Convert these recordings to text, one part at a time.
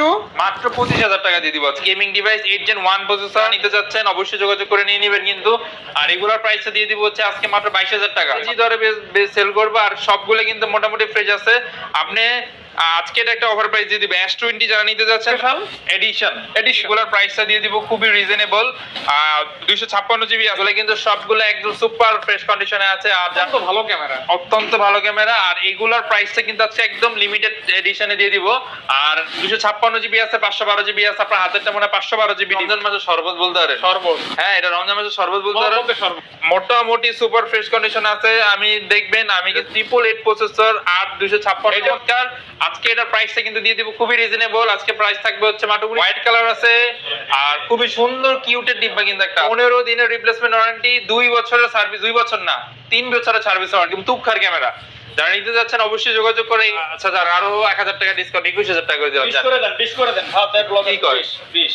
Two মাত্র পঁচিশ হাজার টাকা দিয়ে দিব gaming device eight gen one processor নিতে চাচ্ছেন অবশ্যই যোগাযোগ করে নিয়ে নেবেন কিন্তু। আর রেগুলার প্রাইসটা দিয়ে দিব হচ্ছে আজকে মাত্র বাইশ হাজার টাকা। দরে সেল করব আর সবগুলো কিন্তু মোটামুটি ফ্রেশ আছে। আপনি আহ, আজকে এটা একটা অফার প্রাইস দিয়ে দিবে। টোয়েন্টি যারা নিতে যাচ্ছেন? এডিশন প্রাইসটা দিয়ে দিব খুবই রিজনেবল দুইশো ছাপ্পান্ন জিবি আসলে কিন্তু সবগুলো একদম সুপার ফ্রেশ কন্ডিশনে আছে। আর যা তো ভালো ক্যামেরা অত্যন্ত ভালো ক্যামেরা আর এগুলোর প্রাইসটা কিন্তু আছে একদম লিমিটেড এডিশনে দিয়ে দিব। আর দুশো ছাপ্পান্ন জিবি আছে পাঁচশো বারো জিবি আছে। আপনার হাতেরটা মনে হয় পাঁচশো বারো জিবি রমজান মাসে শরবত বলতে পারে সর্বত হ্যাঁ এটা রমজান মাসে শরবত বলতে মোটামুটি সুপার ফ্রেশ কন্ডিশন আছে। আমি দেখবেন আমি ট্রিপল এইট প্রসেসর আর দুশো ছাপ্পান্ন আজকে এটার প্রাইসটা কিন্তু দিয়ে দিব খুবই রিজনেবল আজকে প্রাইস থাকবে হচ্ছে মাটুগুড়ি হোয়াইট কালার আছে। আর খুবই সুন্দর কিউটের ডিব্বা কিন্তু একটা। পনেরো দিনের রিপ্লেসমেন্ট ওয়ারেন্টি দুই বছরের সার্ভিস দুই বছর না তিন বছরের সার্ভিস ওয়ারেন্টি তুপখার ক্যামেরা যারা নিতে যাচ্ছেন অবশ্যই যোগাযোগ করে আচ্ছা স্যার আরও এক হাজার টাকা ডিসকাউন্ট একুশ হাজার টাকা করে দিলাম। বিশ করে দেন বিশ করে দেন। ভাব দেন ব্লগ কি কয়? বিশ।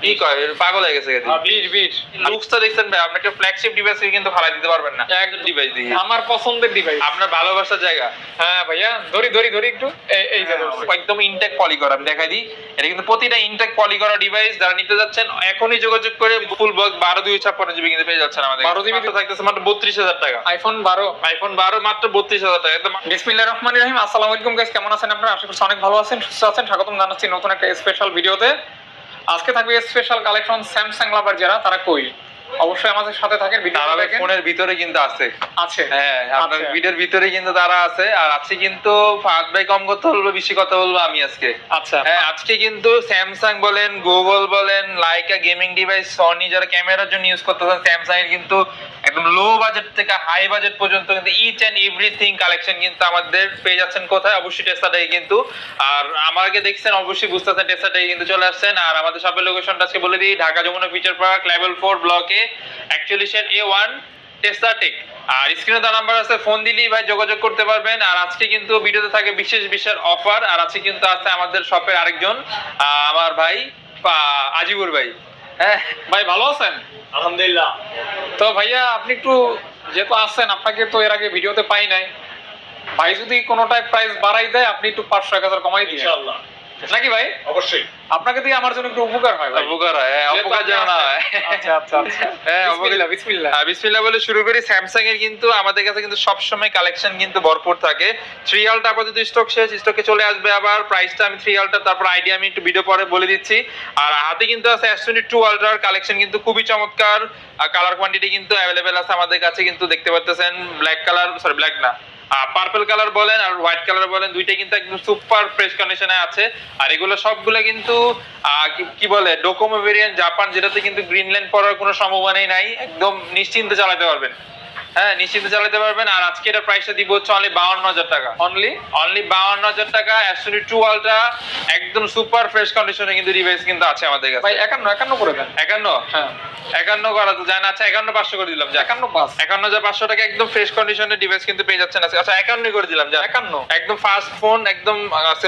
কি কয়? পাগল হয়ে গেছে হ্যাঁ, বিশ বিশ লুকসটা দেখছেন ভাই আপনি ফ্ল্যাগশিপ ডিভাইস কিন্তু ফালাই দিতে পারবেন না। এক ডিভাইস দিয়ে। আমার পছন্দের ডিভাইস আপনার ভালোবাসার জায়গা। হ্যাঁ ভাইয়া ধরি ধরি ধরি একটু। এই- এই যে একদম ইনটেক পলি করা আমি দেখাই দিই। এটা কিন্তু প্রতিটা ইনটেক পলি করা ডিভাইস যারা নিতে যাচ্ছেন এখনই যোগাযোগ করে ফুল বক্স বারো দুই ছাপ্পান্ন জিবি কিন্তু পেয়ে যাচ্ছেন আমাদের। 12 GB মাত্র থাকতেছে মাত্র বত্রিশ হাজার টাকা। আইফোন বারো। আইফোন বারো মাত্র বত্রিশ হাজার টাকা। একদম বিসমিল্লাহ রহমান রহিম। আসসালামু আলাইকুম গাইস কেমন আছেন আপনারা? আশা করছি অনেক ভালো আছেন সুস্থ আছেন। স্বাগতম জানাচ্ছি নতুন একটা স্পেশাল ভিডিওতে আজকে থাকবে স্পেশাল কালেকশন স্যামসাং লাভার যারা তারা কই? অবশ্যই আমাদের সাথে থাকেন তারা ফোনের ভিতরে কিন্তু আছে। আছে। হ্যাঁ আপনার আচ্ছা। ভিডিওর ভিতরে কিন্তু তারা আছে আর আজকে কিন্তু ফাহাদ ভাই কম কথা বলব বেশি কথা বলব আমি আজকে। আচ্ছা। হ্যাঁ আজকে কিন্তু স্যামসাং বলেন গুগল বলেন লাইকা গেমিং ডিভাইস সনি যারা ক্যামেরার জন্য ইউজ করতেছেন স্যামসাং এর কিন্তু একদম লো বাজেট থেকে হাই বাজেট পর্যন্ত কিন্তু ইচ এন্ড এভরিথিং কালেকশন কিন্তু আমাদের পেয়ে যাচ্ছেন কোথায়? অবশ্যই টেস্টাটাই কিন্তু। আর আমাকে দেখছেন অবশ্যই বুঝতেছেন টেস্টাটাই কিন্তু চলে আসছেন। আর আমাদের শপের লোকেশনটা আজকে বলে দিই Dhaka Jamuna future park level four ব্লকে অ্যাকচুয়ালি এ ওয়ান টেস্টা টেক আর স্ক্রিনে তার নাম্বার আছে ফোন দিলেই ভাই যোগাযোগ করতে পারবেন। আর আজকে কিন্তু ভিডিওতে থাকে বিশেষ বিশেষ অফার আর আজকে কিন্তু আছে আমাদের শপের আরেকজন আমার ভাই আজিবুর ভাই। হ্যাঁ ভাই ভালো আছেন? আলহামদুলিল্লাহ। তো ভাইয়া আপনি একটু যেহেতু আসছেন আপনাকে তো এর আগে ভিডিওতে পাই নাই। ভাই যদি কোনোটায় প্রাইস বাড়াই দেয় আপনি একটু পাঁচশো এক হাজার কমাই দিয়ে ইনশাআল্লাহ। নাকি ভাই? অবশ্যই। আপনাকে দিয়ে আমার জন্য একটু উপকার হয় ভাই। উপকার হয় হ্যাঁ, যেন না। হয় আচ্ছা আচ্ছা আচ্ছা। হ্যাঁ, বিসমিল্লাহ বিসমিল্লাহ। হ্যাঁ, বিসমিল্লাহ বলে শুরু করি। স্যামসাং এর কিন্তু আমাদের কাছে কিন্তু সবসময় কালেকশন কিন্তু ভরপুর থাকে। থ্রি আলটা আপাতত স্টক শেষ স্টকে চলে আসবে আবার। প্রাইসটা আমি থ্রি আলটা তারপর আইডিয়া আমি একটু ভিডিও পরে বলে দিচ্ছি। আর হাতে কিন্তু আছে এস টোয়েন্টি টু আলট্রার কালেকশন কিন্তু খুবই চমৎকার। কালার কোয়ান্টিটি কিন্তু অ্যাভেলেবেল আছে আমাদের কাছে কিন্তু দেখতে পাচ্ছেন ব্ল্যাক কালার সরি ব্ল্যাক না। পার্পল কালার বলেন আর হোয়াইট কালার বলেন, দুইটাই কিন্তু একদম সুপার ফ্রেশ কন্ডিশনে আছে। আর এগুলো সবগুলো কিন্তু কি বলে ডোকোমো ভেরিয়েন্ট জাপান যেটাতে কিন্তু গ্রিনল্যান্ড পড়ার কোনো সম্ভাবনাই নাই। একদম নিশ্চিন্তে চালাতে পারবেন। হ্যাঁ নিশ্চিন্তে চালাতে পারবেন। আর আজকে এটার প্রাইসটা দিব হচ্ছে অনলি বাউন্ন হাজার টাকা। অনলি অনলি বাউন্ন হাজার টাকা অ্যাসুরি টু আলট্রা একদম সুপার ফ্রেশ কন্ডিশনে কিন্তু ডিভাইস কিন্তু আছে আমাদের কাছে। ভাই একান্ন একান্ন করে দেন। একান্ন? হ্যাঁ। একান্ন করা তো যায় না। আচ্ছা একান্ন পাঁচশো করে দিলাম একান্ন পাঁচ। একান্ন হাজার পাঁচশো টাকা একদম ফ্রেশ কন্ডিশনের ডিভাইস কিন্তু পেয়ে যাচ্ছেন। আচ্ছা একান্ন করে দিলাম যান একান্ন। একদম ফার্স্ট ফোন একদম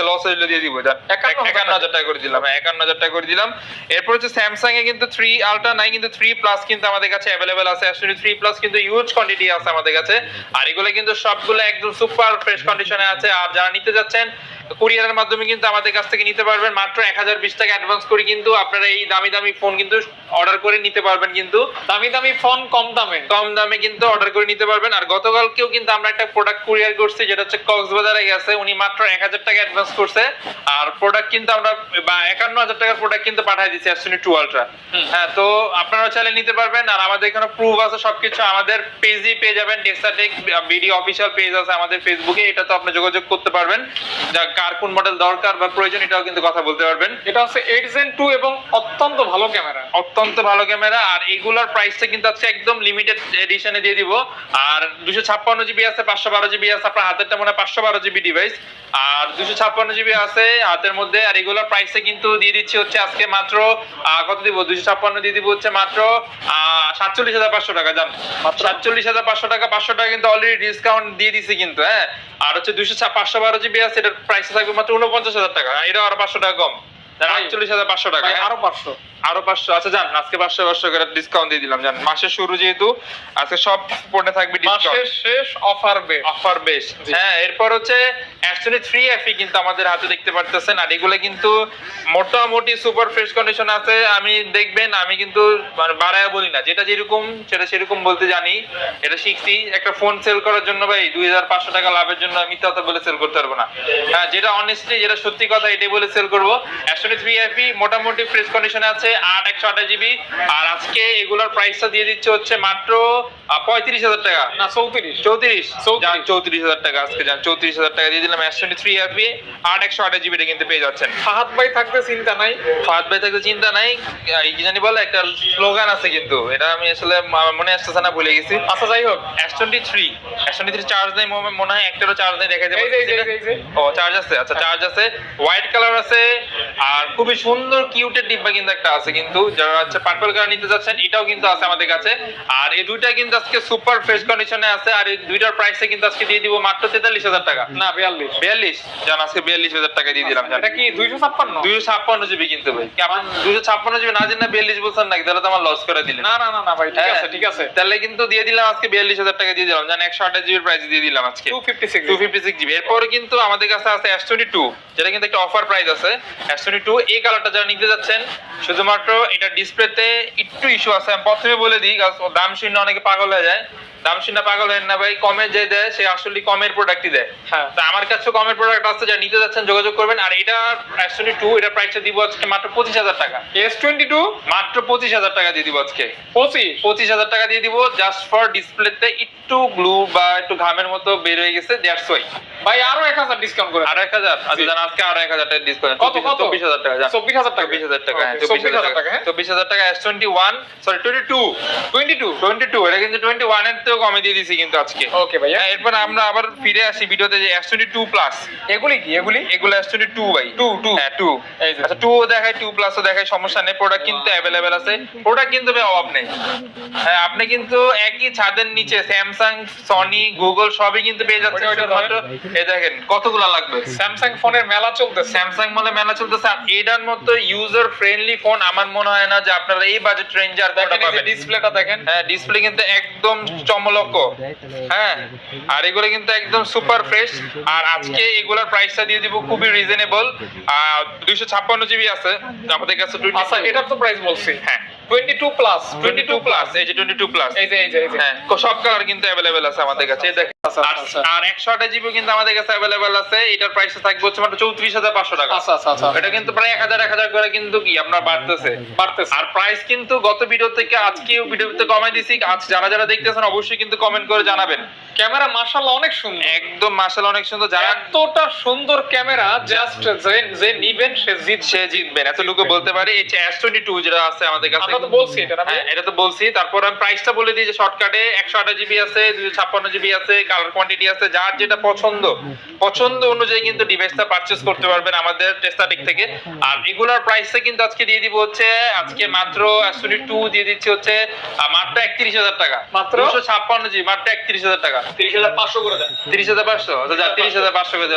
লস হইলে দিয়ে দিব যান একান্ন হাজার টাকা। করে দিলাম হ্যাঁ একান্ন হাজার টাকা করে দিলাম। এরপর হচ্ছে স্যামসাং এ কিন্তু থ্রি আলট্রা নাই কিন্তু থ্রি প্লাস কিন্তু আমাদের কাছে অ্যাভেলেবেল আছে। অ্যাকচুয়ালি থ্রি প্লাস কিন্তু ইউজ কোয়ান্টিটি আছে আমাদের কাছে। আর এগুলো কিন্তু সবগুলো একদম সুপার ফ্রেশ কন্ডিশনে আছে। আর যারা নিতে যাচ্ছেন কুরিয়ারের মাধ্যমে কিন্তু আমাদের কাছ থেকে নিতে পারবেন। মাত্র এক হাজার বিশ টাকা অ্যাডভান্স করে কিন্তু আপনারা এই দামি দামি ফোন কিন্তু অর্ডার করে নিতে পারবেন কিন্তু। দামি দামি ফোন কম দামে। কম দামে কিন্তু অর্ডার করে নিতে পারবেন। আর গতকালকেও কিন্তু আমরা একটা প্রোডাক্ট কুরিয়ার করছি যেটা হচ্ছে কক্সবাজারে গেছে। উনি মাত্র এক হাজার টাকা অ্যাডভান্স করছে। আর প্রোডাক্ট কিন্তু আমরা বা একান্ন হাজার টাকার প্রোডাক্ট কিন্তু পাঠিয়ে দিচ্ছি অ্যাসুনি টু আলট্রা হ্যাঁ তো আপনারা চাইলে নিতে পারবেন। আর আমাদের এখানে প্রুফ আছে সবকিছু আমাদের পেজই পেয়ে যাবেন। টেক্সাটেক বিডি অফিসিয়াল পেজ আছে আমাদের ফেসবুকে এটা তো আপনি যোগাযোগ করতে পারবেন। যা কার কোন মডেল দরকার বা প্রয়োজন এটাও কিন্তু কথা বলতে পারবেন। এটা হচ্ছে এইট জেন টু এবং অত্যন্ত ভালো ক্যামেরা অত্যন্ত ভালো ক্যামেরা আর এগুলোর প্রাইসটা কিন্তু আছে একদম লিমিটেড এডিশনে দিয়ে দিব। আর দুশো ছাপ্পান্ন জিবি আছে পাঁচশো বারো জিবি আছে আপনার হাতেরটা মনে হয় পাঁচশো বারো জিবি ডিভাইস আর দুশো ছাপ্পান্ন জিবি আছে হাতের মধ্যে আর এগুলোর প্রাইসটা কিন্তু দিয়ে দিচ্ছি হচ্ছে আজকে মাত্র কত দিব? দুশো ছাপ্পান্ন দিয়ে দিব হচ্ছে মাত্র সাতচল্লিশ হাজার পাঁচশো টাকা জান। সাতচল্লিশ হাজার পাঁচশো টাকা পাঁচশো টাকা কিন্তু অলরেডি ডিসকাউন্ট দিয়ে দিছি কিন্তু হ্যাঁ। আর হচ্ছে দুশো পাঁচশো বারো জিবি আছে এটার প্রাইস থাকবে মাত্র উনপঞ্চাশ হাজার টাকা। এটা আর পাঁচশো টাকা কম। আটচল্লিশ হাজার পাঁচশো টাকা হ্যাঁ? আরও পাঁচশো। আরও পাঁচশো। আচ্ছা জান আজকে পাঁচশো পাঁচশো করে ডিসকাউন্ট দিয়ে দিলাম জান মাসের শুরু যেহেতু আজকে সব পণ্যে থাকবে মাসের শেষ অফার বে অফার বেশ হ্যাঁ এরপর হচ্ছে অ্যাকচুয়ালি থ্রি এফি কিন্তু আমাদের হাতে দেখতে পারতেছেন আর এগুলো কিন্তু মোটামুটি সুপার ফ্রেশ কন্ডিশন আছে। আমি দেখবেন আমি কিন্তু মানে বাড়ায় বলি না। যেটা যেরকম সেটা সেরকম বলতে জানি। এটা শিখছি। একটা ফোন সেল করার জন্য ভাই দুই হাজার পাঁচশো টাকা লাভের জন্য আমি কথা বলে সেল করতে পারব না। হ্যাঁ যেটা অনেস্টলি যেটা সত্যি কথা এটাই বলে সেল করব। অ্যাকচুয়ালি থ্রি এফি মোটামুটি ফ্রেশ কন্ডিশনে আছে। আট একশো আঠাশ জিবি। আর আজকে এগুলোর প্রাইসটা দিয়ে দিচ্ছে হচ্ছে মাত্র পঁয়ত্রিশ হাজার টাকা। না চৌত্রিশ। চৌত্রিশ? চৌত্রিশ। হাজার টাকা আজকে যান চৌত্রিশ হাজার টাকা দিয়ে দিলাম। এস টোয়েন্টি থ্রি আট একশো আঠাশ জিবিটা কিন্তু পেয়ে যাচ্ছেন। ফাহাদ ভাই থাকতে চিন্তা নাই। ফাহাদ ভাই থাকতে চিন্তা নাই। এই কি জানি বলে একটা স্লোগান আছে কিন্তু। এটা আমি আসলে মনে আসতেছে না ভুলে গেছি। আচ্ছা যাই হোক। S twenty three S twenty three charge নেই মনে- হয় একটারও চার্জ নেই দেখা। ও চার্জ আছে। আচ্ছা চার্জ আছে। হোয়াইট কালার আছে। আর খুবই সুন্দর কিউটের ডিব্বা কিন্তু একটা আছে। কিন্তু যারা হচ্ছে পার্পল কালার নিতে যাচ্ছেন এটাও কিন্তু আছে আমাদের কাছে। আর এই দুইটা কিন্তু আজকে সুপার ফ্রেশ কন্ডিশনে আছে আর এই দুইটার প্রাইসে কিন্তু আজকে দিয়ে দিব মাত্র তেতাল্লিশ হাজার টাকা। না বিয়াল্লিশ। বিয়াল্লিশ? জান আজকে বিয়াল্লিশ হাজার টাকা দিয়ে দিলাম এটা কি দুইশো ছাপ্পান্ন? দুইশো ছাপ্পান্ন জিবি কিন্তু ভাই। কি আমার দুইশো ছাপ্পান্ন জিবি না জেনে বিয়াল্লিশ বলছেন নাকি? তাহলে তো আমার লস করে দিলেন। না না না না ভাই ঠিক হ্যাঁ। আছে ঠিক আছে। তাহলে কিন্তু দিয়ে দিলাম আজকে বিয়াল্লিশ হাজার টাকা দিয়ে দিলাম। জান একশো আঠাশ জিবির প্রাইস দিয়ে দিলাম আজকে। Two fifty six two fifty six GB এরপরে কিন্তু আমাদের কাছে আছে এস টোয়েন্টি টু যেটা কিন্তু একটা অফার প্রাইস আছে। এস টোয়েন্টি টু এই কালারটা যারা নিতে যাচ্ছেন শুধুমাত্র এটা ডিসপ্লেতে একটু ইস্যু আছে। আমি প্রথমে বলে দিই দাম শূন্য অনেকে পাগল হয়ে যায়। দাম শুনে পাগল হয় না ভাই কমে যে দেয় সে আসলে কমের প্রোডাক্টই দেয়। হ্যাঁ। তা আমার কাছে কমের প্রোডাক্ট আছে যা নিতে যাচ্ছেন যোগাযোগ করবেন। আর এটা এস টোয়েন্টি টু এটা প্রাইসটা দিব আজকে মাত্র পঁচিশ হাজার টাকা। এস টোয়েন্টি টু মাত্র পঁচিশ হাজার টাকা দিয়ে দিব আজকে। পঁচিশ? পঁচিশ হাজার টাকা দিয়ে দিব জাস্ট ফর ডিসপ্লেতে একটু গ্লু বা একটু ঘামের মতো বের হয়ে গেছে দ্যাটস ওয়াই ভাই আরও এক হাজার ডিসকাউন্ট করে। আরও এক হাজার? আচ্ছা আজকে আরও এক হাজার টাকা ডিসকাউন্ট কত কত? চব্বিশ হাজার টাকা চব্বিশ হাজার টাকা। চব্বিশ হাজার টাকা হ্যাঁ চব্বিশ হাজার টাকা হ্যাঁ। চব্বিশ হাজার টাকা S twenty one sorry twenty two twenty two twenty two এটা কিন্তু টোয়েন্টি ওয়ানের থেকেও কমে দিয়ে দিছি কিন্তু আজকে। ওকে ভাইয়া। হ্যাঁ, এরপর আমরা আবার ফিরে আসি ভিডিওতে যে এস টোয়েন্টি টু প্লাস এগুলি কি? এগুলি? এগুলো এস টোয়েন্টি টু ভাই। টু টু হ্যাঁ টু। আচ্ছা টু দেখায় টু প্লাসও দেখায় সমস্যা নেই প্রোডাক্ট কিন্তু অ্যাভেলেবেল আছে। প্রোডাক্ট কিন্তু ভাই অভাব নেই। হ্যাঁ আপনি কিন্তু একই ছাদের নিচে স্যামসাং সনি গুগল সবই কিন্তু পেয়ে যাচ্ছেন শুধুমাত্র এই দেখেন কতগুলো লাগবে? স্যামসাং ফোনের মেলা চলতেছে। স্যামসাং বলে মেলা চলতেছে আর এটার মতো ইউজার ফ্রেন্ডলি ফোন আমার মনে হয় না যে আপনারা এই বাজেট রেঞ্জে আর কোনটা দেখেন ডিসপ্লেটা দেখেন। হ্যাঁ ডিসপ্লে কিন্তু একদম চমলক হ্যাঁ আর এগুলো কিন্তু একদম সুপার ফ্রেশ আর আজকে এগুলোর প্রাইসটা দিয়ে দিব খুবই রিজনেবল দুইশো ছাপ্পান্ন জিবি আছে আমাদের কাছে আচ্ছা এটার তো প্রাইস বলছি। হ্যাঁ। Twenty two plus twenty two plus এই যে টোয়েন্টি টু প্লাস এই যে এই যে। হ্যাঁ সব কালার কিন্তু অ্যাভেলেবেল আছে আমাদের কাছে। এই দেখেন। আচ্ছা, আর- আচ্ছা। আর একশো জিবি কিন্তু আমাদের কাছে অ্যাভেলেবেল আছে। এটার প্রাইসটা থাকবে হচ্ছে মাত্র চৌত্রিশ হাজার পাঁচশো টাকা। আচ্ছা আচ্ছা আচ্ছা। এটা কিন্তু প্রায় এক হাজার এক হাজার করে কিন্তু কি আপনার বাড়তেছে। বাড়তেছে। আর প্রাইস কিন্তু গত ভিডিও থেকে আজকে ভিডিওতে কমাই দিছি। আজ যারা যারা দেখতেছেন অবশ্যই কিন্তু কমেন্ট করে জানাবেন। ক্যামেরা মাশাআল্লাহ অনেক সুন্দর। একদম মার্শাল অনেক সুন্দর। যারা এতটা সুন্দর ক্যামেরা জাস্ট যে যে নিবেন সে জিতছে সে জিতবেন। এতটুকু বলতে পারি এই এস টোয়েন্টি টু যেটা আছে আমাদের কাছে। আমরা তো বলছি এটা না হ্যাঁ এটা তো বলছি। তারপর আমি প্রাইসটা বলে দিই যে শর্টকাটে একশো আঠাশ জিবি আছে দুশো ছাপ্পান্ন জিবি আছে কালার কোয়ান্টিটি আছে যার যেটা পছন্দ। পছন্দ অনুযায়ী কিন্তু ডিভাইসটা পারচেস করতে পারবেন আমাদের টেস্টাটিক থেকে। আর এগুলার প্রাইসটা কিন্তু আজকে দিয়ে দিব হচ্ছে আজকে মাত্র অ্যাসুনি টু দিয়ে দিচ্ছি হচ্ছে মাত্র একত্রিশ হাজার টাকা। মাত্র? ছাপ্পান্ন জিবি মাত্র একত্রিশ হাজার টাকা। তিরিশ হাজার পাঁচশো করে দেন। তিরিশ হাজার পাঁচশো? আচ্ছা যা তিরিশ হাজার পাঁচশো করে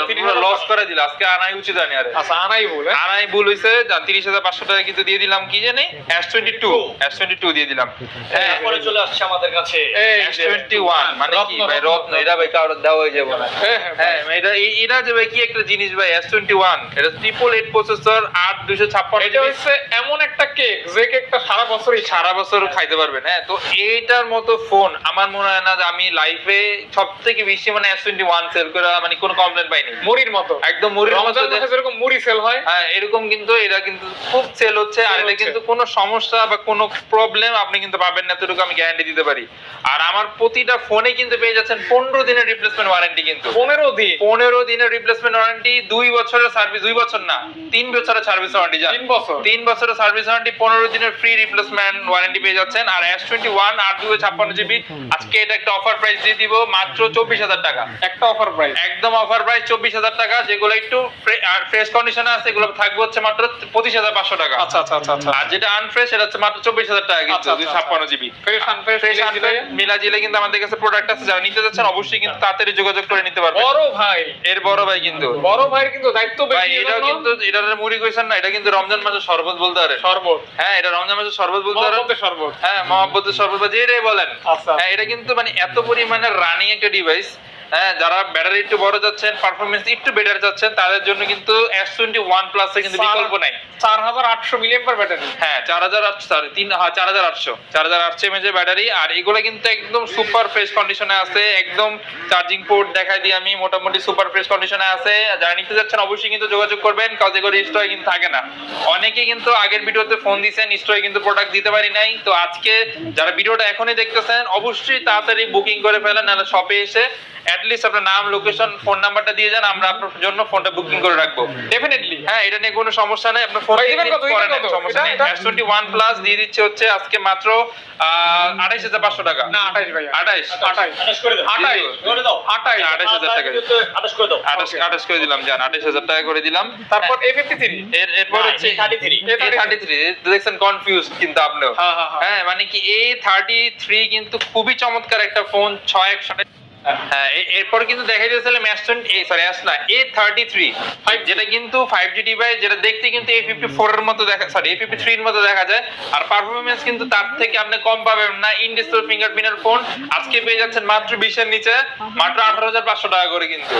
লস করে দিল। আজকে আনাই উচিত আনি আরে। আচ্ছা আনাই বলে আনাই ভুল হয়েছে তিরিশ হাজার পাঁচশো টাকা কিন্তু দিয়ে দিলাম কি জানি? S twenty two S twenty two দিয়ে দিলাম। হ্যাঁ পরে চলে আসছে আমাদের কাছে। এস যে, টোয়েন্টি ওয়ান মানে কি ভাই রত্ন, এটা ভাই কারোর দেওয়া হয়ে যাবে না। হ্যাঁ, হ্যাঁ, হ্যাঁ এটা এটা যে ভাই কি একটা জিনিস ভাই এস টোয়েন্টি ওয়ান এটা ট্রিপল এইট প্রসেসর আট দুশো ছাপ্পান্ন এটা হচ্ছে এমন একটা কেক যে কেকটা সারা বছরই সারা বছর খাইতে পারবেন হ্যাঁ। তো এইটার মতো ফোন আমার মনে হয় না যে আমি লাইফে সব থেকে বেশি মানে এস টোয়েন্টি ওয়ান সেল করে মানে কোনো কমপ্লেন পাইনি। মুড়ির মতো। একদম মুড়ির মতো যেরকম মুড়ি সেল হয়। হ্যাঁ এরকম কিন্তু এটা কিন্তু খুব সেল হচ্ছে আর এটা কিন্তু কোনো সমস্যা বা কোনো প্রবলেম আপনি কিন্তু পাবেন না এতটুকু আমি গ্যারান্টি দিতে পারি। আর আমার প্রতিটা ফোনে কিন্তু পেয়ে যাচ্ছেন পনেরো দিনের রিপ্লেসমেন্ট ওয়ারেন্টি কিন্তু। পনেরো দিন? পনেরো দিনের রিপ্লেসমেন্ট ওয়ারেন্টি দুই বছরের সার্ভিস দুই বছর না তিন বছরের সার্ভিস ওয়ারেন্টি তিন বছর? তিন বছরের সার্ভিস ওয়ারেন্টি পনেরো দিনের ফ্রি রিপ্লেসমেন্ট ওয়ারেন্টি পেয়ে যাচ্ছেন। আর এস টোয়েন্টি ওয়ান আর দুই ছাপ্পান্ন জিবি আজকে এটা একটা অফার প্রাইস দিয়ে দিব মাত্র চব্বিশ হাজার টাকা। একটা অফার প্রাইস একদম অফার প্রাইস চব্বিশ হাজার টাকা যেগুলো একটু ফ্রেশ কন্ডিশনে আছে এগুলো থাকবে হচ্ছে মাত্র পঁচিশ হাজার পাঁচশো টাকা। আচ্ছা আচ্ছা আচ্ছা আচ্ছা। আর যেটা আনফ্রেশ সেটা হচ্ছে মাত্র চব্বিশ হাজার টাকা কিন্তু আচ্ছা, আচ্ছা, ছাপ্পান্ন জিবি মিলা জিলে কিন্তু আমাদের কাছে প্রোডাক্ট আছে যারা নিতে যাচ্ছেন অবশ্যই কিন্তু তাড়াতাড়ি যোগাযোগ করে নিতে পারবেন। বড় ভাই। এর বড় ভাই কিন্তু। বড় ভাইয়ের কিন্তু দায়িত্ব ভাই বেশি এজন্য কিন্তু এটার মুড়ি কইছেন না এটা কিন্তু রমজান মাসের শরবত বলতে পারেন। শরবত। হ্যাঁ এটা রমজান মাসের শরবত বলতে পারেন। শরবত। হ্যাঁ মহব্বতের শরবত বা যেটাই বলেন। আচ্ছা। হ্যাঁ এটা কিন্তু মানে এত পরিমাণে রানিং একটা ডিভাইস হ্যাঁ যারা ব্যাটারি একটু বড় যাচ্ছেন পারফরমেন্স একটু বেটার যাচ্ছেন তাদের জন্য কিন্তু এস টোয়েন্টি ওয়ান প্লাস কিন্তু বিকল্প নাই। চার হাজার আটশো মিলিয়ন পার ব্যাটারি হ্যাঁ চার হাজার আটশো সরি তিন হ্যাঁ চার হাজার আটশো। চার হাজার আটশো এমএজ ব্যাটারি আর এগুলো কিন্তু একদম সুপার ফ্রেশ কন্ডিশনে আছে একদম চার্জিং পোর্ট দেখাই দিই আমি মোটামুটি সুপার ফ্রেশ কন্ডিশনে আছে। যারা নিতে যাচ্ছেন অবশ্যই কিন্তু যোগাযোগ করবেন কাজ এগুলো স্টোরে কিন্তু থাকে না। অনেকে কিন্তু আগের ভিডিওতে ফোন দিয়েছেন স্টোরে কিন্তু প্রোডাক্ট দিতে পারি নাই। তো আজকে যারা ভিডিওটা এখনই দেখতেছেন অবশ্যই তাড়াতাড়ি বুকিং করে ফেলেন নাহলে শপে এসে অ্যাটলিস্ট আপনার নাম লোকেশন ফোন নাম্বারটা দিয়ে যান আমরা আপনার জন্য ফোনটা বুকিং করে রাখব। ডেফিনেটলি হ্যাঁ এটা নিয়ে কোনো সমস্যা নেই আপনার ফোন দিবেন কত? দিবেন সমস্যা নেই। এস টোয়েন্টি ওয়ান প্লাস দিয়ে দিচ্ছে হচ্ছে আজকে মাত্র আঠাইশ হাজার পাঁচশো টাকা। না আঠাইশ ভাই আঠাইশ। আঠাইশ। আঠাশ করে দাও। আঠাইশ। করে দাও। আঠাইশ আঠাইশ হাজার টাকা। আঠাশ করে দিলাম জান আঠাশ হাজার টাকা করে দিলাম। তারপর এ ফিফটি থ্রি এর এরপর হচ্ছে A33 থার্টি থ্রি দেখছেন কনফিউজ কিন্তু আপনিও। হ্যাঁ হ্যাঁ হ্যাঁ। হ্যাঁ মানে কি এ থার্টি থ্রি কিন্তু খুবই চমৎকার একটা ফোন ছয় একশো এরপর কিন্তু দেখা যাচ্ছিল ম্যাস্টন এ সরি অ্যাস না এ থার্টি থ্রি যেটা কিন্তু ফাইভ জি ডিভাইস যেটা দেখতে কিন্তু এ ফিফটি ফোর এর মতো দেখা সরি এ ফিফটি থ্রির মতো দেখা যায়। আর পারফরমেন্স কিন্তু তার থেকে আপনি কম পাবেন না ইন ডিসপ্লে ফিঙ্গারপ্রিন্টের ফোন আজকে পেয়ে যাচ্ছেন মাত্র বিশের নিচে মাত্র আঠারো হাজার পাঁচশো টাকা করে কিন্তু।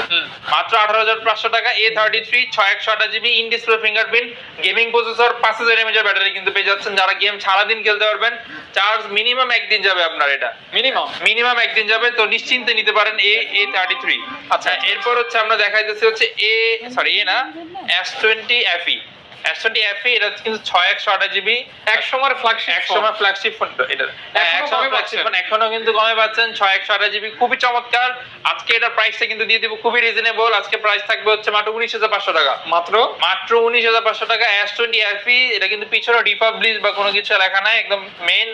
মাত্র আঠারো হাজার পাঁচশো টাকা এ থার্টি থ্রি ছয় একশো আঠাশ GB in display fingerprint gaming processor পাঁচ হাজার এমএজের ব্যাটারি কিন্তু পেয়ে যাচ্ছেন। যারা গেম সারাদিন খেলতে পারবেন চার্জ মিনিমাম একদিন যাবে আপনার এটা। মিনিমাম মিনিমাম একদিন যাবে তো নিশ্চিন্তে নিতে পারেন এ এ থার্টি থ্রি আচ্ছা। এরপর হচ্ছে আমরা দেখাইতেছি হচ্ছে এ সরি এ না S twenty FE S twenty FE এটা কিন্তু ছয় একশো আঠাশ জিবি এক সময় ফ্ল্যাগশিপ এক সময় ফ্ল্যাগশিপ ফোন এটা হ্যাঁ, এখনও এক সময় ফ্ল্যাগশিপ ফোন এখনও কিন্তু কমে পাচ্ছেন ছয় একশো আঠাশ জিবি খুবই চমৎকার। আজকে এটার প্রাইসটা কিন্তু দিয়ে দিব খুবই রিজনেবল আজকে প্রাইস থাকবে হচ্ছে মাত্র উনিশ হাজার পাঁচশো টাকা। মাত্র? মাত্র উনিশ হাজার পাঁচশো টাকা এস টোয়েন্টি এফি এটা কিন্তু পিছনে রিপাবলিশ বা কোনো কিছু লেখা নাই একদম মেন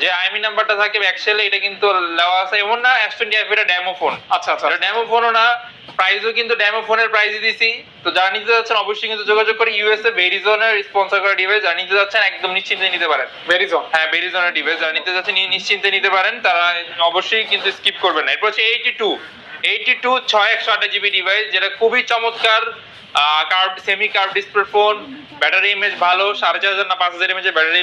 যে আইমি নাম্বারটা থাকে ব্যাকসেলে এটা কিন্তু দেওয়া আছে। এমন না এস টোয়েন্টি এফ এটা ডেমো ফোন আচ্ছা আচ্ছা। এটা ডেমো ফোনও না। প্রাইসও কিন্তু ডেমো ফোনের প্রাইসই দিছি। তো যারা নিতে যাচ্ছেন অবশ্যই কিন্তু যোগাযোগ করে ইউএসএ ভেরিজনের স্পন্সর করা ডিভাইস যারা নিতে যাচ্ছেন একদম নিশ্চিন্তে নিতে পারেন। ভেরিজন হ্যাঁ ভেরিজনের ডিভাইস যারা নিতে যাচ্ছেন নিশ্চিন্তে নিতে পারেন। তারা অবশ্যই কিন্তু স্কিপ করবেন না। এরপর হচ্ছে এইটি টু এইটি টু ছয় একশো আটা জিবি ডিভাইস যেটা খুবই চমৎকার curve semi curve display phone battery image ভালো সাড়ে চার হাজার না পাঁচ হাজার ইমেজের ব্যাটারি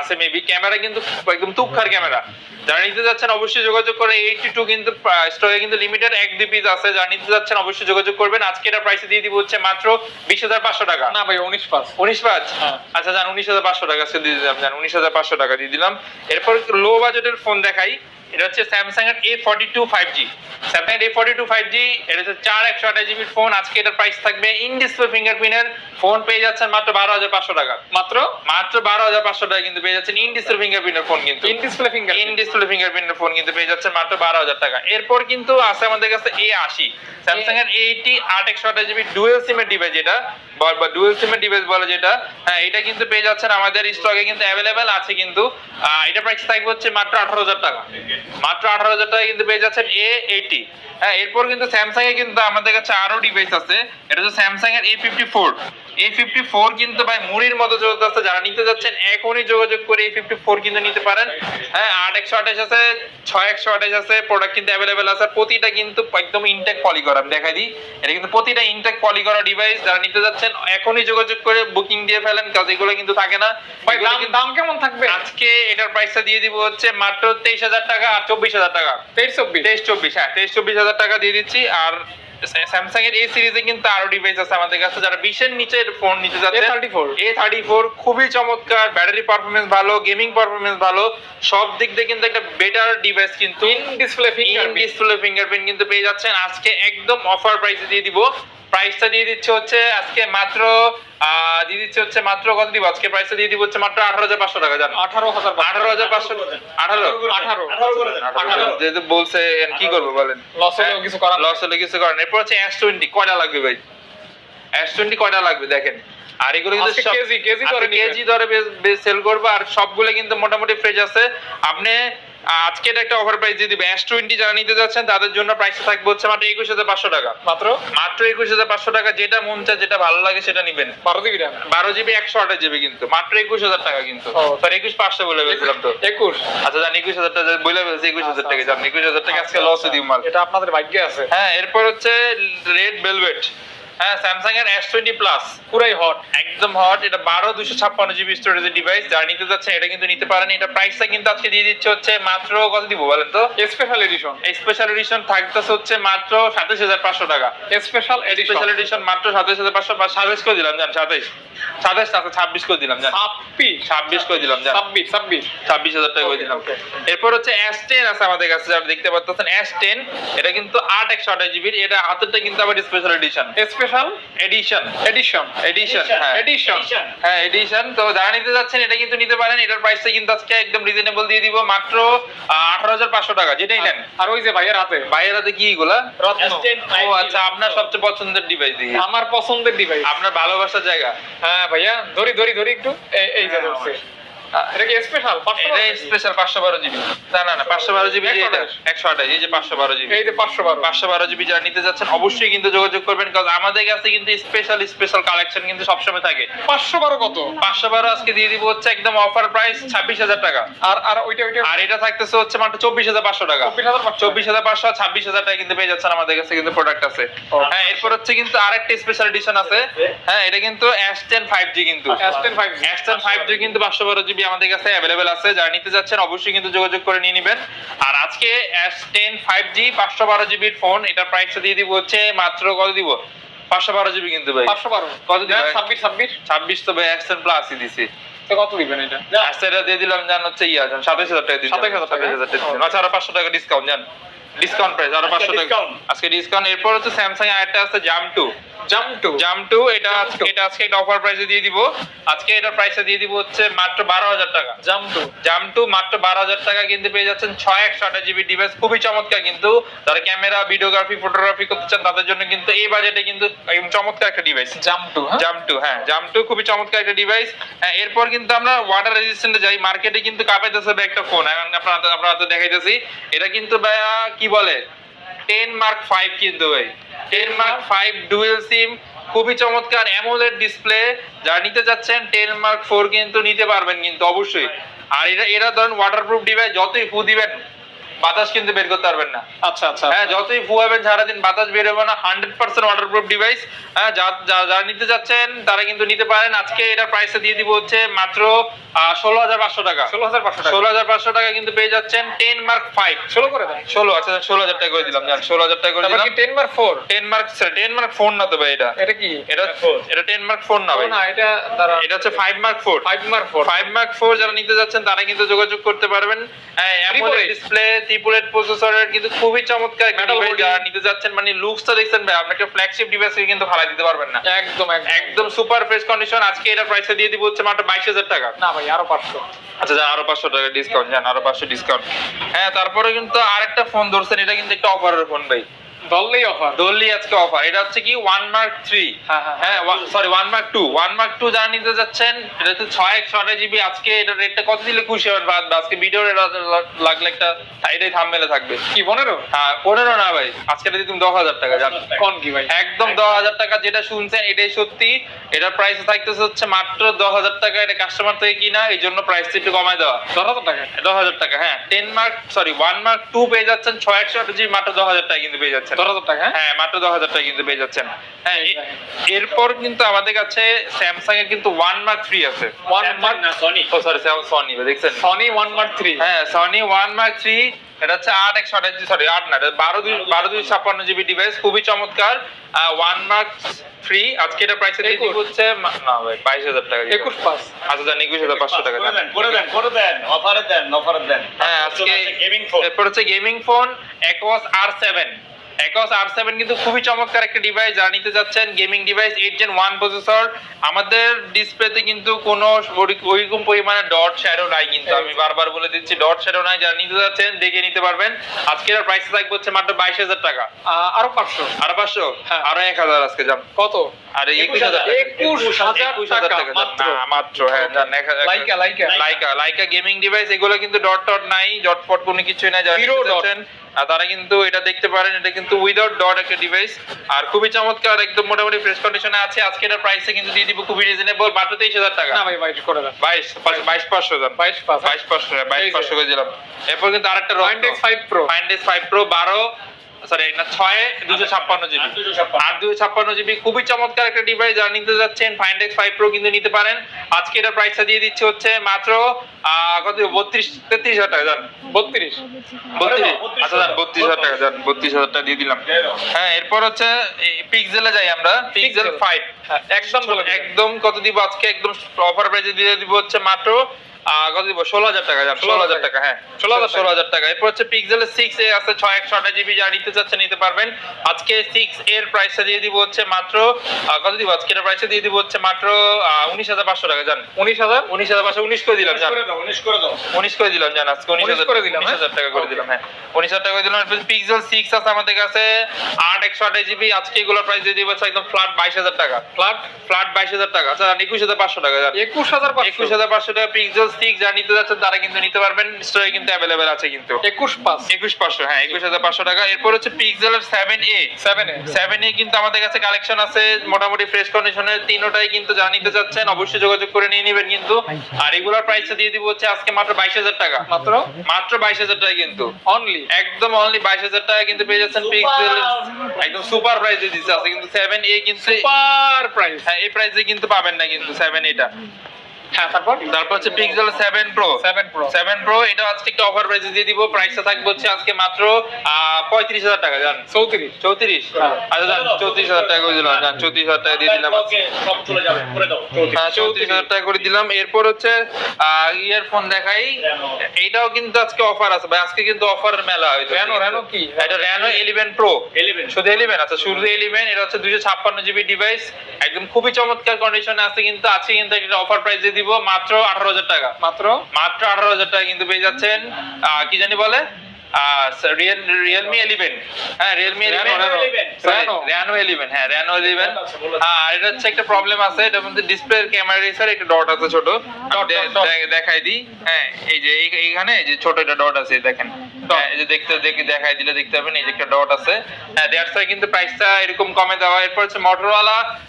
আছে মেবি ক্যামেরা কিন্তু একদম তুক্ষার ক্যামেরা যারা নিতে যাচ্ছেন অবশ্যই যোগাযোগ করে এইটি টু কিন্তু স্টকে কিন্তু লিমিটেড এক দুই পিস আছে। যারা নিতে যাচ্ছেন অবশ্যই যোগাযোগ করবেন। আজকে এটা প্রাইসে দিয়ে দিব হচ্ছে মাত্র বিশ হাজার পাঁচশো টাকা। না ভাই উনিশ পাঁচ। উনিশ পাঁচ? হ্যাঁ। আচ্ছা জান উনিশ হাজার পাঁচশো টাকা আজকে দিয়ে দিলাম। জান উনিশ হাজার পাঁচশো টাকা দিয়ে দিলাম। এরপর লো বাজেটের ফোন দেখাই। এটা হচ্ছে স্যামসাং এর A forty two five G Samsung এর A forty two five G এটা হচ্ছে চার একশো আঠাশ জিবির ফোন আজকে এটার প্রাইস থাকবে ইন ডিসপ্লে ফিঙ্গারপ্রিন্টের ফোন পেয়ে যাচ্ছেন মাত্র বারো হাজার পাঁচশো টাকা। মাত্র? মাত্র বারো হাজার পাঁচশো টাকা কিন্তু পেয়ে যাচ্ছেন ইন ডিসপ্লে ফিঙ্গারপ্রিন্টের ফোন কিন্তু। In display finger in display ফিঙ্গারপ্রিন্টের phone কিন্তু পেয়ে যাচ্ছেন মাত্র বারো হাজার টাকা। এরপর কিন্তু আছে আমাদের কাছে এ আশি। স্যামসাং এর এইটি আট একশো আঠাশ জিবি ডুয়েল সিমের ডিভাইস যেটা। বা- বা ডুয়েল সিমের ডিভাইস বলে যেটা। হ্যাঁ এটা কিন্তু পেয়ে যাচ্ছেন আমাদের স্টকে কিন্তু অ্যাভেলেবেল আছে কিন্তু। এটা প্রাইস থাকবে হচ্ছে মাত্র আঠারো হাজার টাকা। মাত্র আঠারো হাজার টাকা কিন্তু পেয়ে যাচ্ছেন এ এইটি হ্যাঁ এরপর কিন্তু স্যামসাং এ কিন্তু আমাদের কাছে আরও ডিভাইস আছে। এটা হচ্ছে স্যামসাং এর A fifty four A fifty four কিন্তু ভাই মুড়ির মতো চলতেছে। যারা নিতে যাচ্ছেন এখনই যোগাযোগ করে এ ফিফটি ফোর কিন্তু নিতে পারেন। হ্যাঁ আট একশো আঠাশ আছে ছয় একশো আঠাশ আছে প্রোডাক্ট কিন্তু অ্যাভেলেবেল আছে। প্রতিটা কিন্তু একদম ইনটেক পলি করা আমি দেখাই দিই। এটা কিন্তু প্রতিটা ইনটেক পলি করা ডিভাইস যারা নিতে যাচ্ছেন এখনই যোগাযোগ করে বুকিং দিয়ে ফেলেন। কাজ এগুলো কিন্তু থাকে না। ভাই দাম দাম কেমন থাকবে? আজকে এটার প্রাইসটা দিয়ে দিব হচ্ছে মাত্র তেইশ হাজার টাকা। আর চব্বিশ হাজার টাকা। তেইশ চব্বিশ? তেইশ চব্বিশ হ্যাঁ তেইশ চব্বিশ হাজার টাকা দিয়ে দিচ্ছি। আর স্যামসাং এর এই সিরিজে কিন্তু আরও ডিভাইস আছে আমাদের কাছে। যারা বিশের নিচের ফোন নিতে যাচ্ছে এ থার্টি ফোর খুবই চমৎকার ব্যাটারি পারফরমেন্স ভালো গেমিং পারফরমেন্স ভালো। সব দিক দিয়ে কিন্তু একটা বেটার ডিভাইস কিন্তু in display finger display fingerprint কিন্তু পেয়ে যাচ্ছেন। আজকে একদম অফার প্রাইসে দিয়ে দিব। প্রাইসটা দিয়ে দিচ্ছে হচ্ছে আজকে মাত্র দিয়ে দিচ্ছে হচ্ছে মাত্র কত দিব? আজকে প্রাইসটা দিয়ে দিব হচ্ছে মাত্র আঠারো হাজার পাঁচশো টাকা জানো? আঠারো হাজার আঠারো হাজার পাঁচশো আঠারো? আঠারো। আঠারো করে দেন। আঠারো। যেহেতু বলছে কি করব বলেন? লস হলেও কিছু করার লস হলে কিছু করার এরপর হচ্ছে এস টোয়েন্টি কয়টা লাগবে ভাই? টোয়েন্টি কয়টা লাগবে দেখেন? আর এগুলো কিন্তু কেজি- কেজি কেজি দরে সেল করব আর সবগুলো কিন্তু মোটামুটি ফ্রেশ আছে। আপনি আজকে একটা অফার প্রাইস দিয়ে দিবে। এস টোয়েন্টি যারা নিতে যাচ্ছেন তাদের জন্য প্রাইস থাকবে হচ্ছে মাত্র একুশ হাজার পাঁচশো টাকা। মাত্র? মাত্র একুশ হাজার পাঁচশো টাকা যেটা মন চায় যেটা ভালো লাগে সেটা নিবেন। বারো জিবি র্যাম বারো জিবি একশো আঠাশ জিবি কিন্তু। মাত্র একুশ হাজার টাকা কিন্তু। সরি একুশ পাঁচশো বলে ফেলছিলাম তো। একুশ? আচ্ছা জান একুশ হাজার টাকা বলে ফেলছি একুশ হাজার টাকা জান। একুশ হাজার টাকা আজকে লস দিই মাল। এটা আপনাদের ভাগ্যে আছে। হ্যাঁ এরপর হচ্ছে রেড ভেলভেট হ্যাঁ স্যামসাং এর এস টোয়েন্টি প্লাস পুরাই হট একদম হট এটা বারো দুশো ছাপ্পান্ন জিবি স্টোরেজের ডিভাইস যারা নিতে যাচ্ছেন এটা কিন্তু নিতে পারেন। এটা প্রাইসটা কিন্তু আজকে দিয়ে দিচ্ছে হচ্ছে মাত্র কত দিব বলেন তো? স্পেশাল এডিশন স্পেশাল এডিশন থাকতেছে হচ্ছে মাত্র সাতাশ হাজার পাঁচশো টাকা। স্পেশাল এডিশন স্পেশাল এডিশন মাত্র সাতাশ হাজার পাঁচশো বা সাতাশ করে দিলাম জান সাতাশ সাতাশ না ছাব্বিশ করে দিলাম জান। ছাব্বিশ। ছাব্বিশ করে দিলাম জান। ছাব্বিশ ছাব্বিশ। ছাব্বিশ হাজার টাকা করে দিলাম। এরপর হচ্ছে এস টেন আছে আমাদের কাছে যারা দেখতে পাচ্ছেন এস টেন এটা কিন্তু আট একশো আঠাশ জিবির এটা হাতেরটা কিন্তু আবার special edition special edition edition edition হ্যাঁ। এডিশন হ্যাঁ এডিশন তো যারা নিতে যাচ্ছেন এটা কিন্তু নিতে পারেন। এটার প্রাইসটা কিন্তু আজকে একদম রিজনেবল দিয়ে দিব। মাত্র আঠারো হাজার পাঁচশো টাকা। যেটাই নেন। আর ওই যে ভাইয়ের হাতে। বাইরের হাতে কি এগুলা? রত্ন। ও আচ্ছা আপনার সবচেয়ে পছন্দের ডিভাইস দিয়ে। আমার পছন্দের ডিভাইস আপনার ভালোবাসার জায়গা। হ্যাঁ ভাইয়া। ধরি ধরি ধরি একটু। এই- এই যে ধরছে। এটা কি স্পেশাল এটা স্পেশাল পাঁচশো বারো জিবি না না না পাঁচশো বারো জিবি একশো আঠাশ। এই যে পাঁচশো বারো জিবি এই যে পাঁচশো বারো। পাঁচশো বারো জিবি যারা নিতে যাচ্ছেন অবশ্যই কিন্তু যোগাযোগ করবেন কারণ আমাদের কাছে কিন্তু স্পেশাল স্পেশাল কালেকশন কিন্তু সবসময় থাকে। পাঁচশো বারো কত? পাঁচশো বারো আজকে দিয়ে দিব হচ্ছে একদম অফার প্রাইস ছাব্বিশ হাজার টাকা। আর আর ওইটা ওইটা? আর এটা থাকতেছে হচ্ছে মাত্র চব্বিশ হাজার পাঁচশো টাকা। চব্বিশ হাজার পাঁচশো। ছাব্বিশ হাজার টাকা কিন্তু পেয়ে যাচ্ছেন আমাদের কাছে কিন্তু প্রোডাক্ট আছে। হ্যাঁ এরপর হচ্ছে কিন্তু আরেকটা স্পেশাল এডিশন আছে। হ্যাঁ এটা কিন্তু এস টেন ফাইভ জি কিন্তু। এস টেন ফাইভ জি কিন্তু পাঁচশো বারো জিবি আমাদের কাছে অ্যাভেলেবেল আছে। যারা নিতে যাচ্ছেন অবশ্যই কিন্তু যোগাযোগ করে নিয়ে নেবেন। আর আজকে এস টেন ফাইভ জি পাঁচশো বারো জিবির ফোন এটার প্রাইসটা দিয়ে দিব হচ্ছে মাত্র কত দিব? পাঁচশো বারো জিবি কিন্তু ভাই। পাঁচশো বারো। কত দিবেন? ছাব্বিশ ছাব্বিশ। ছাব্বিশ তো ভাই এক্স টেন প্লাসই দিছি। তো কত দিবেন এটা? আজকে এটা দিয়ে দিলাম জান হচ্ছে ইয়া জান সাতাশ হাজার টাকা দিলাম। 27,000 টাকা? টাকা আচ্ছা আরও পাঁচশো টাকা ডিসকাউন্ট জান। ডিসকাউন্ট প্রাইস আরও পাঁচশো টাকা। আজকে ডিসকাউন্ট এরপর হচ্ছে স্যামসাং আরেকটা আছে জাম টু জাম টু জাম টু এটা এটা আজকে একটা অফার প্রাইসে দিয়ে দিব। আজকে এটার প্রাইসে দিয়ে দিব হচ্ছে মাত্র বারো হাজার টাকা। জাম টু জাম টু মাত্র বারো হাজার টাকা কিন্তু পেয়ে যাচ্ছেন ছয় একশো আঠাশ জিবি ডিভাইস খুবই চমৎকার কিন্তু। যারা ক্যামেরা ভিডিওগ্রাফি ফটোগ্রাফি করতে চান তাদের জন্য কিন্তু এই বাজেটে কিন্তু চমৎকার একটা ডিভাইস জাম টু হ্যাঁ? জাম টু হ্যাঁ জাম টু খুবই চমৎকার একটা ডিভাইস এরপর কিন্তু আমরা ওয়াটার রেজিস্ট্যান্টে যাই। মার্কেটে কিন্তু কাঁপাইতেছে একটা ফোন এখন আপনার আপনার দেখাইতেছি। এটা কিন্তু ভাইয়া কি বলে? টেন মার্ক ফাইভ কিন্তু ভাই। Ten mark five dual SIM খুবই চমৎকার অ্যামোলেড ডিসপ্লে যা নিতে যাচ্ছেন টেন মার্ক ফোর কিন্তু নিতে পারবেন কিন্তু অবশ্যই। আর এরা এরা ধরেন ওয়াটারপ্রুফ ডিভাইস যতই ফু দিবেন বাতাস কিন্তু বের করতে পারবেন না। আচ্ছা আচ্ছা হ্যাঁ যতই ফুয়াবেন সারাদিন বাতাস বের হবে না হান্ড্রেড পার্সেন্ট ওয়াটারপ্রুফ ডিভাইস হ্যাঁ যারা নিতে যাচ্ছেন তারা কিন্তু নিতে পারেন। আজকে এটা প্রাইসে দিয়ে দিব হচ্ছে মাত্র ষোলো হাজার পাঁচশো টাকা। ষোলো হাজার পাঁচশো টাকা। ষোলো হাজার পাঁচশো টাকা কিন্তু পেয়ে যাচ্ছেন টেন মার্ক ফাইভ ষোলো করে দেন। ষোলো আচ্ছা ষোলো হাজার টাকা করে দিলাম। জান ষোলো হাজার টাকা করে দিলাম। টেন বার four ten mark ten mark phone না তো ভাই এটা। এটা কি? এটা এটা টেন মার্ক ফোন না ভাই। না এটা এটা হচ্ছে five mark four five mark four five mark four যারা নিতে যাচ্ছেন তারা কিন্তু যোগাযোগ করতে পারবেন। ডিসপ্লে ট্রিপলেট প্রসেসরের কিন্তু খুবই চমৎকার যারা নিতে যাচ্ছেন মানে লুকসটা দেখছেন ভাই আপনাকে ফ্ল্যাগশিপ ডিভাইস কিন্তু দিতে পারবেন না। একদম একদম। সুপার ফ্রেশ কন্ডিশন আজকে এটা প্রাইসে দিয়ে দিব হচ্ছে মাত্র বাইশ হাজার টাকা। না ভাই আরও পাঁচশো। আচ্ছা যান আরও পাঁচশো টাকা ডিসকাউন্ট যান আরও পাঁচশো ডিসকাউন্ট হ্যাঁ তারপরে কিন্তু আরেকটা ফোন ধরছেন এটা কিন্তু একটা অফারের ফোন ভাই। দললেই অফার দোল্লি আজকে অফার এটা হচ্ছে কি ওয়ান মার্ক থ্রি হ্যাঁ, sorry one mark two one mark two যারা নিতে যাচ্ছেন এটা হচ্ছে ছয় একশো জিবি আজকে এটা রেটটা কত দিলে খুশি হবেন? বা আজকে ভিডিও লাগলে একটা এটাই থামমেলে থাকবে। কি পনেরো? হ্যাঁ পনেরো না ভাই। আজকে এটা তুমি দশ হাজার টাকা কোন কি ভাই? একদম দশ হাজার টাকা যেটা শুনছেন এটাই সত্যি। এটার প্রাইস থাকতেছে হচ্ছে মাত্র দশ হাজার টাকা। এটা কাস্টমার থেকে কিনা এই জন্য প্রাইসটা একটু কমায় দেওয়া। দশ হাজার টাকা? দশ হাজার টাকা হ্যাঁ। Ten mark sorry one mark two পেয়ে যাচ্ছেন। ছয় একশো জিবি মাত্র দশ হাজার টাকা কিন্তু পেয়ে যাচ্ছেন। টাকা? হ্যাঁ হ্যাঁ মাত্র দশ হাজার টাকা কিন্তু পেয়ে যাচ্ছেন। হ্যাঁ এরপর কিন্তু আমাদের কাছে স্যামসাং এর কিন্তু ওয়ান মার্ক থ্রি আছে। ওয়ান মার্ক না সনি ও সরি সনি দেখছেন? সনি ওয়ান মার্ক থ্রি হ্যাঁ সনি ওয়ান মার্ক থ্রি এটা হচ্ছে আট একশো আঠাশ সরি আট না বারো দুই বারো দুই ছাপ্পান্ন জিবি ডিভাইস খুবই চমৎকার। ওয়ান মার্ক থ্রি আজকে এটা প্রাইসে দিয়ে দিব হচ্ছে না ভাই বাইশ হাজার টাকা একুশ আচ্ছা একুশ হাজার পাঁচশো টাকা দেন করে দেন করে দেন অফারে দেন অফারে দেন। হ্যাঁ আজকে গেমিং ফোন এরপর হচ্ছে gaming phone Aquos R seven X R seven কিন্তু খুবই চমৎকার একটা ডিভাইস যারা নিতে যাচ্ছেন gaming device eight gen one processor আমাদের ডিসপ্লেতে কিন্তু কোনো ওই- ওইরকম পরিমাণে ডট শ্যাডো নাই কিন্তু। আমি বারবার বলে দিচ্ছি ডট শ্যাডো নাই যারা নিতে যাচ্ছেন দেখে নিতে পারবেন। আজকের প্রাইস থাকবে হচ্ছে মাত্র বাইশ হাজার টাকা। আরও পাঁচশো। আরও পাঁচশো? হ্যাঁ। আরও এক হাজার আজকে যান কত? আর একুশ হাজার। একুশ হাজার টাকা টাকা মাত্র। হ্যাঁ যান, এক হাজার- লাইকা লাইকা লাইকা লাইকা গেমিং ডিভাইস এগুলো কিন্তু ডট টট নাই ডট কোনো কিছুই নাই যারা Zero নিতে dot। চাচ্ছেন, আর তারা কিন্তু এটা দেখতে পারেন এটা কিন্তু উইদাউট ডট একটা ডিভাইস আর খুবই চমৎকার একদম মোটামুটি ফ্রেশ কন্ডিশনে আছে। আজকে এটার প্রাইসে কিন্তু দিয়ে দিব খুবই রিজনেবল মাত্র তেইশ হাজার টাকা। না ভাই বাইশ করে দেন। বাইশ বাইশ পাঁচশো দাম বাইশ পাঁচ বাইশ পাঁচশো হ্যাঁ, বাইশ পাঁচশো করে দিলাম। এরপর কিন্তু আরেকটা Findex 5 Pro। Find X five pro বারো। সরি না ছয় দুশো ছাপ্পান্ন জিবি আর দুশো ছাপ্পান্ন। জিবি খুবই চমৎকার একটা ডিভাইস যারা নিতে যাচ্ছেন ফাইন্ডেক্স ফাইভ প্রো কিন্তু নিতে পারেন। আজকে এটার প্রাইসটা দিয়ে দিচ্ছে হচ্ছে মাত্র কত বত্রিশ তেত্রিশ হাজার টাকা জান। বত্রিশ? বত্রিশ? বত্রিশ আচ্ছা জান বত্রিশ হাজার টাকা জান বত্রিশ হাজার টাকা দিয়ে দিলাম। হ্যাঁ এরপর হচ্ছে পিক্সেলে যাই আমরা। পিক্সেল ফাইভ হ্যাঁ, একদম একদম কত দিব আজকে? একদম অফার প্রাইসে দিয়ে দিব হচ্ছে মাত্র কত দিব? ষোলো হাজার টাকা ষোলো হাজার টাকা হ্যাঁ। ষোলো হাজার ষোলো হাজার টাকা। এরপর হচ্ছে পিক্সেলের সিক্স এ আছে ছয় একশো আঠাশ জিবি যা নিতে চাচ্ছে নিতে পারবেন। আজকে সিক্স এর প্রাইসটা দিয়ে দিব হচ্ছে মাত্র কত দিব? আজকে এর প্রাইসটা দিয়ে দিব হচ্ছে মাত্র উনিশ হাজার পাঁচশো টাকা জান। উনিশ হাজার? উনিশ হাজার পাঁচশো উনিশ করে দিলাম জান। উনিশ করে দাও। উনিশ করে দিলাম জান আজকে উনিশ হাজার করে দিলাম, উনিশ হাজার হ্যাঁ? টাকা করে দিলাম হ্যাঁ। উনিশ হাজার টাকা করে দিলাম। পিক্সেল সিক্স আছে আমাদের কাছে আট একশো আঠাশ জিবি আজকে এগুলোর প্রাইস দিয়ে দিব হচ্ছে একদম ফ্ল্যাট বাইশ হাজার টাকা। ফ্ল্যাট ফ্ল্যাট বাইশ হাজার টাকা। আচ্ছা একুশ হাজার পাঁচশো টাকা জান। একুশ হাজার একুশ হাজার পাঁচশো টাকা পিক্সেল সিক্স যা নিতে যাচ্ছেন তারা কিন্তু নিতে পারবেন স্টোরে কিন্তু অ্যাভেলেবেল আছে কিন্তু। একুশ পাঁচ একুশ পাঁচশো হ্যাঁ একুশ হাজার পাঁচশো টাকা। এরপর হচ্ছে পিক্সেলের seven A seven A seven A কিন্তু আমাদের কাছে কালেকশন আছে মোটামুটি ফ্রেশ কন্ডিশনের তিনোটাই কিন্তু যা নিতে চাচ্ছেন অবশ্যই যোগাযোগ করে নিয়ে নেবেন কিন্তু। আর এগুলোর প্রাইসটা দিয়ে দিব হচ্ছে আজকে মাত্র বাইশ হাজার টাকা। মাত্র? মাত্র বাইশ হাজার টাকা কিন্তু। অনলি একদম অনলি বাইশ হাজার টাকা কিন্তু পেয়ে যাচ্ছেন! পিক্সেল একদম সুপার প্রাইসে দিচ্ছে আছে কিন্তু। সেভেন এ কিন্তু পার প্রাইস হ্যাঁ এই প্রাইসে কিন্তু পাবেন না কিন্তু সেভেন এটা হ্যাঁ তারপর? তারপর হচ্ছে Pixel seven pro seven pro seven pro এটা আজকে একটা অফার প্রাইসে দিয়ে দিব। প্রাইসটা থাকবে হচ্ছে আজকে মাত্র পঁয়ত্রিশ হাজার টাকা জান? চৌত্রিশ। চৌত্রিশ। আচ্ছা জান চৌত্রিশ হাজার টাকা করে দিলাম জান চৌত্রিশ হাজার টাকা দিয়ে দিলাম ওকে, সব চলে যাবে, করে দাও, চৌত্রিশ। চৌত্রিশ হাজার টাকা করে দিলাম। এরপর হচ্ছে ইয়ারফোন দেখাই। এইটাও কিন্তু আজকে অফার আছে ভাই আজকে কিন্তু অফার মেলা হয়তো কি? এটা প্রো 11 শুধু আচ্ছা শুধু এলিভেন এটা হচ্ছে দুইশো ছাপ্পান্ন জিবি ডিভাইস একদম খুবই চমৎকার কন্ডিশনে আছে কিন্তু আজকে কিন্তু একটা অফার প্রাইস দিয়ে দিব মাত্র আঠারো হাজার টাকা। মাত্র? মাত্র আঠারো হাজার টাকা কিন্তু পেয়ে যাচ্ছেন কি জানি বলে? Realme eleven. হ্যাঁ Realme Reno, eleven. Reno। Reno। Reno. Eleven হ্যাঁ র্যানো এলিভেন। বলে দাও, বলে দাও। হ্যাঁ আর এটা হচ্ছে একটা প্রবলেম আছে এটার মধ্যে ডিসপ্লে ক্যামেরা রেসার একটা ডট আছে ছোট। Dot, দে- dot, dot। দে- দেখাই দিই। হ্যাঁ এই যে এই- এইখানে যে ছোট একটা ডট আছে দেখেন। হ্যাঁ, এই যে দেখতে দেখে দেখাই দিলে দেখতে পাবেন এই যে একটা ডট আছে। হ্যাঁ দ্যাটস কিন্তু প্রাইসটা এরকম কমে দেওয়া। এরপর হচ্ছে মোটরোলা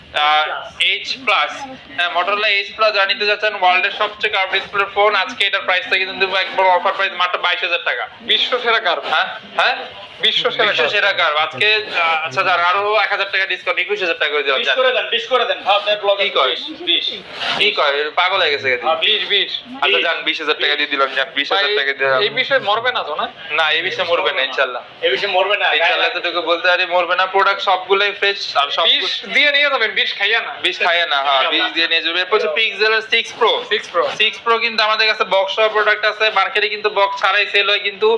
এইচ প্লাস হ্যাঁ মোটরোলা এইচ প্লাস যা নিতে যাচ্ছেন ওয়ার্ল্ডের সবচেয়ে কার্ভ ডিসপ্লে ফোন আজকে এটার প্রাইসটা কিন্তু একবার অফার প্রাইস মাত্র বাইশ হাজার টাকা। বিশ্ব সেরা কার্ভ হ্যাঁ হ্যাঁ? বিশ্ব সেরা বিশ্ব সেরা কার্ভ আজকে আচ্ছা যান আরও এক হাজার টাকা ডিসকাউন্ট একুশ হাজার টাকা করে দিলাম করে দেন, বিশ করে দেন। ভাব, দেন, ব্লগে কি কয়? বিশ, বিশ। কি কয়? পাগল হয়ে গেছে। হ্যাঁ, বিশ বিশ। আচ্ছা যান বিশ হাজার টাকা দিয়ে দিলাম যান বিশ হাজার টাকা দিয়ে এই বিষয়ে মরবে না তো না? না এই বিষয়ে মরবে না ইনশাল্লাহ এ বিষয়ে মরবে না, ইনশাল্লাহ লাগবে। বলতে পারি মরবে না প্রোডাক্ট সবগুলোই ফ্রেশ আর সব দিয়ে নিয়ে যাবেন বিশ খাইয়া না বিশ খায় না হ্যাঁ বিশ দিয়ে নিয়ে যাবে। এরপর হচ্ছে পিক্সেলের six pro six pro six pro কিন্তু আমাদের কাছে বক্স প্রোডাক্ট আছে। মার্কেটে কিন্তু বক্স ছাড়াই সেল হয় কিন্তু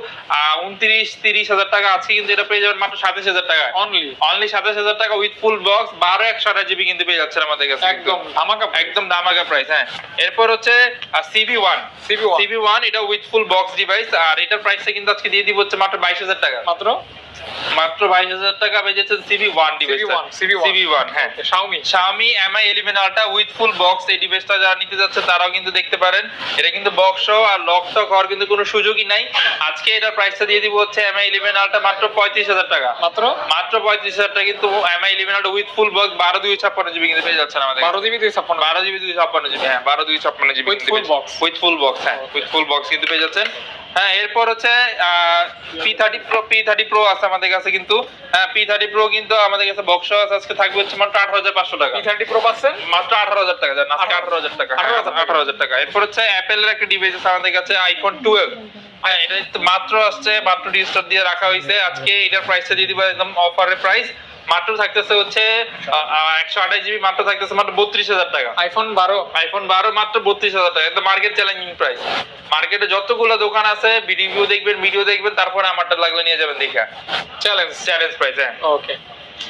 উনত্রিশ তিরিশ হাজার টাকা আছে কিন্তু এটা পেয়ে যাবেন মাত্র সাতাশ হাজার টাকা অনলি অনলি সাতাশ হাজার টাকা উইথ ফুল বক্স বারো একশো আঠাশ জিবি কিন্তু পেয়ে যাচ্ছেন আমাদের কাছে একদম ধামাকা একদম দামাকা প্রাইস হ্যাঁ। এরপর হচ্ছে CB one CB one CB one এটা উইথ ফুল বক্স ডিভাইস আর এটার প্রাইসটা কিন্তু আজকে দিয়ে দিব হচ্ছে মাত্র বাইশ হাজার টাকা। মাত্র? মাত্র বাইশ হাজার টাকা যাচ্ছে CB one device CB1, CB1 CB one হ্যাঁ। Xiaomi Xiaomi Mi 11 Ultra with full box এই ডিভাইসটা যারা নিতে যাচ্ছে তারাও কিন্তু দেখতে পারেন। এটা কিন্তু বক্স আর লক টক হওয়ার কিন্তু কোনো সুযোগই নাই। আজকে এটার প্রাইসটা দিয়ে দিব হচ্ছে Mi 11 Ultra মাত্র পঁয়ত্রিশ হাজার টাকা। মাত্র? মাত্র পঁয়ত্রিশ হাজার টাকা কিন্তু Mi 11 Ultra with full box বারো দুই ছাপ্পান্ন জিবি কিন্তু পেয়ে যাচ্ছেন আমাদের। বারো জিবি দুই ছাপ্পান্ন। বারো জিবি দুই ছাপ্পান্ন জিবি হ্যাঁ বারো দুই ছাপ্পান্ন GB With full box. With full box হ্যাঁ উইথ ফুল বক্স কিন্তু পেয়ে যাচ্ছেন। হ্যাঁ এরপর হচ্ছে P thirty pro P thirty pro আছে আমাদের কাছে কিন্তু। হ্যাঁ পি থার্টি প্রো কিন্তু আমাদের কাছে বক্স আছে আজকে থাকবে হচ্ছে মাত্র আঠারো হাজার পাঁচশো টাকা। পি থার্টি প্রো পাচ্ছেন? মাত্র আঠারো হাজার টাকা জান আজকে আঠারো হাজার টাকা। 18,000 আঠারো হাজার টাকা। এরপর হচ্ছে অ্যাপেলের একটা ডিভাইস আছে আমাদের কাছে আইফোন টুয়েলভ হ্যাঁ এটা মাত্র আসছে মাত্র ডিজিটাল দিয়ে রাখা হয়েছে আজকে এটার প্রাইসটা দিয়ে দিবা একদম অফারের প্রাইস মাত্র থাকতেছে হচ্ছে একশো আঠাশ জিবি মাত্র থাকতেছে মাত্র বত্রিশ হাজার টাকা। আইফোন বারো? আইফোন বারো মাত্র বত্রিশ হাজার টাকা। একদম মার্কেট চ্যালেঞ্জিং প্রাইস মার্কেটে যতগুলো দোকান আছে রিভিউ দেখবেন ভিডিও দেখবেন তারপরে আমারটা লাগলে নিয়ে যাবেন দেখা। চ্যালেঞ্জ চ্যালেঞ্জ প্রাইস হ্যাঁ। ওকে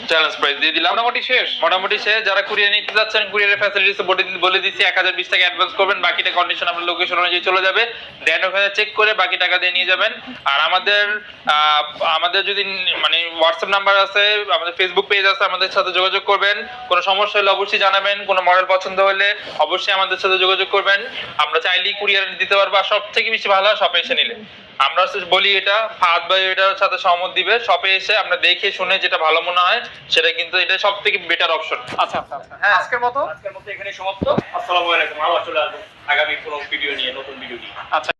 চ্যালেঞ্জ প্রাইস দিয়ে দিলাম। মোটামুটি শেষ। মোটামুটি সে যারা কুরিয়ার নিতে যাচ্ছেন কুরিয়ারের ফ্যাসিলিটিস বলে দিচ্ছি এক হাজার বিশ টাকা অ্যাডভান্স করবেন। বাকিটা কন্ডিশন আপনার লোকেশন অনুযায়ী চলে যাবে। দেন ওখানে চেক করে বাকি টাকা দিয়ে নিয়ে যাবেন। আর আমাদের আমাদের যদি মানে হোয়াটসঅ্যাপ নাম্বার আছে আমাদের ফেসবুক পেজ আছে আমাদের সাথে যোগাযোগ করবেন। কোনো সমস্যা হলে অবশ্যই জানাবেন। কোনো মডেল পছন্দ হলে অবশ্যই আমাদের সাথে যোগাযোগ করবেন। আমরা চাইলেই কুরিয়ার দিতে পারব। আর সব থেকে বেশি ভালো হয় শপে এসে নিলে। আমরা বলি এটা ফাহাদ ভাই এটার সাথে সহমত দিবে। শপে এসে আমরা দেখে শুনে যেটা ভালো মনে হয় সেটা কিন্তু এটা সব থেকে বেটার অপশন আচ্ছা আচ্ছা আচ্ছা। হ্যাঁ। আজকের মতো? আজকের মতো এখানে সমাপ্ত। আসসালামু আলাইকুম। আবার চলে আসব আগামী কোনো ভিডিও নিয়ে নতুন ভিডিও নিয়ে। আচ্ছা